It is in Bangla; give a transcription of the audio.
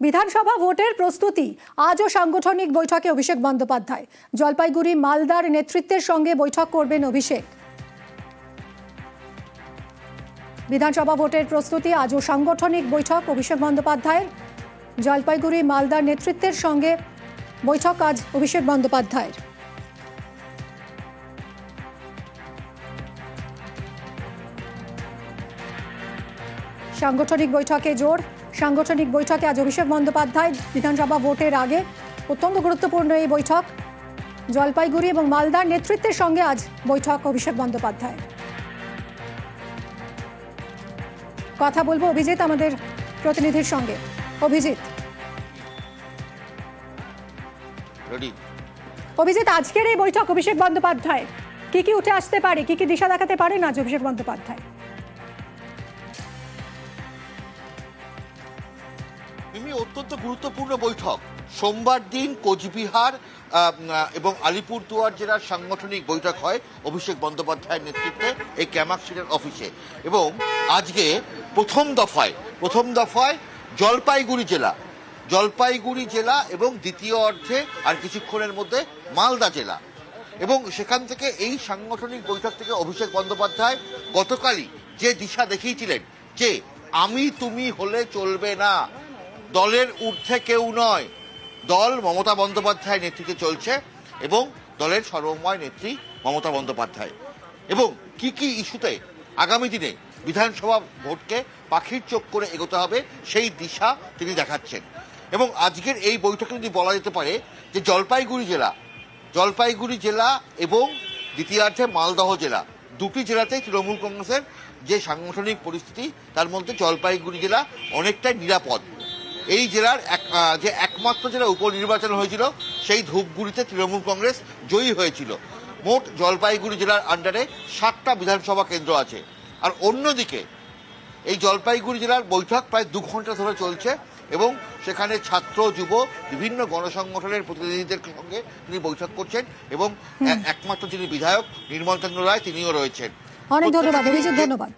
বিধানসভা ভোটের প্রস্তুতি। আজও সাংগঠনিক বৈঠকে অভিষেক বন্দ্যোপাধ্যায়। জলপাইগুড়ি মালদার নেতৃত্বের সঙ্গে বৈঠক করবেন অভিষেক। বিধানসভা ভোটের প্রস্তুতি, আজও সাংগঠনিক বৈঠক, অভিষেক বন্দ্যোপাধ্যায়ের। জলপাইগুড়ি মালদার নেতৃত্বের সঙ্গে বৈঠক আজ অভিষেক বন্দ্যোপাধ্যায়ের। সাংগঠনিক বৈঠকে জোর সাংগঠনিক বৈঠকে আজ অভিষেক বন্দ্যোপাধ্যায় বিধানসভা ভোটের আগে অত্যন্ত গুরুত্বপূর্ণ এই বৈঠক। জলপাইগুড়ি এবং মালদার নেতৃত্বের সঙ্গে আজ বৈঠক অভিষেক বন্দ্যোপাধ্যায়। কথা বলব অভিজিৎ আমাদের প্রতিনিধির সঙ্গে। অভিজিৎ। অভিজিৎ আজকের এই বৈঠক অভিষেক বন্দ্যোপাধ্যায় কি কি উঠে আসতে পারে কি কি দিশা দেখাতে পারেন আজ অভিষেক বন্দ্যোপাধ্যায়? মিমি অত্যন্ত গুরুত্বপূর্ণ বৈঠক। সোমবার দিন কোচবিহার এবং আলিপুরদুয়ার জেলার সাংগঠনিক বৈঠক হয় অভিষেক বন্দ্যোপাধ্যায়ের নেতৃত্বে এই ক্যামাক্সিডের অফিসে। এবং আজকে প্রথম দফায় প্রথম দফায় জলপাইগুড়ি জেলা জলপাইগুড়ি জেলা এবং দ্বিতীয় অর্ধে আর কিছুক্ষণের মধ্যে মালদা জেলা। এবং সেখান থেকে এই সাংগঠনিক বৈঠক থেকে অভিষেক বন্দ্যোপাধ্যায় গতকালই যে দিশা দেখিয়েছিলেন যে আমি তুমি হলে চলবে না দলের ঊর্ধ্বে কেউ নয়। দল মমতা বন্দ্যোপাধ্যায় নেতৃত্বে চলছে এবং দলের সর্বময় নেত্রী মমতা বন্দ্যোপাধ্যায়। এবং কি কি ইস্যুতে আগামী দিনে বিধানসভা ভোটকে পাখির চোখ করে এগোতে হবে, সেই দিশা তিনি দেখাচ্ছেন। এবং আজকের এই বৈঠকে যদি বলা যেতে পারে যে জলপাইগুড়ি জেলা জলপাইগুড়ি জেলা এবং দ্বিতীয়ার্ধে মালদহ জেলা, দুটি জেলাতেই তৃণমূল কংগ্রেসের যে সাংগঠনিক পরিস্থিতি, তার মধ্যে জলপাইগুড়ি জেলা অনেকটাই নিরাপদ। এই জেলার এক যে একমাত্র জেলা উপনির্বাচন হয়েছিল সেই ধূপগুড়িতে তৃণমূল কংগ্রেস জয়ী হয়েছিল। মোট জলপাইগুড়ি জেলার আন্ডারে সাতটা বিধানসভা কেন্দ্র আছে। আর অন্যদিকে এই জলপাইগুড়ি জেলার বৈঠক প্রায় দু ঘণ্টা ধরে চলছে এবং সেখানে ছাত্র যুব বিভিন্ন গণসংগঠনের প্রতিনিধিদের সঙ্গে তিনি বৈঠক করছেন এবং একমাত্র যিনি বিধায়ক নির্মল চন্দ্র রায় তিনিও রয়েছেন। অনেক ধন্যবাদ অভিজিৎ ধন্যবাদ।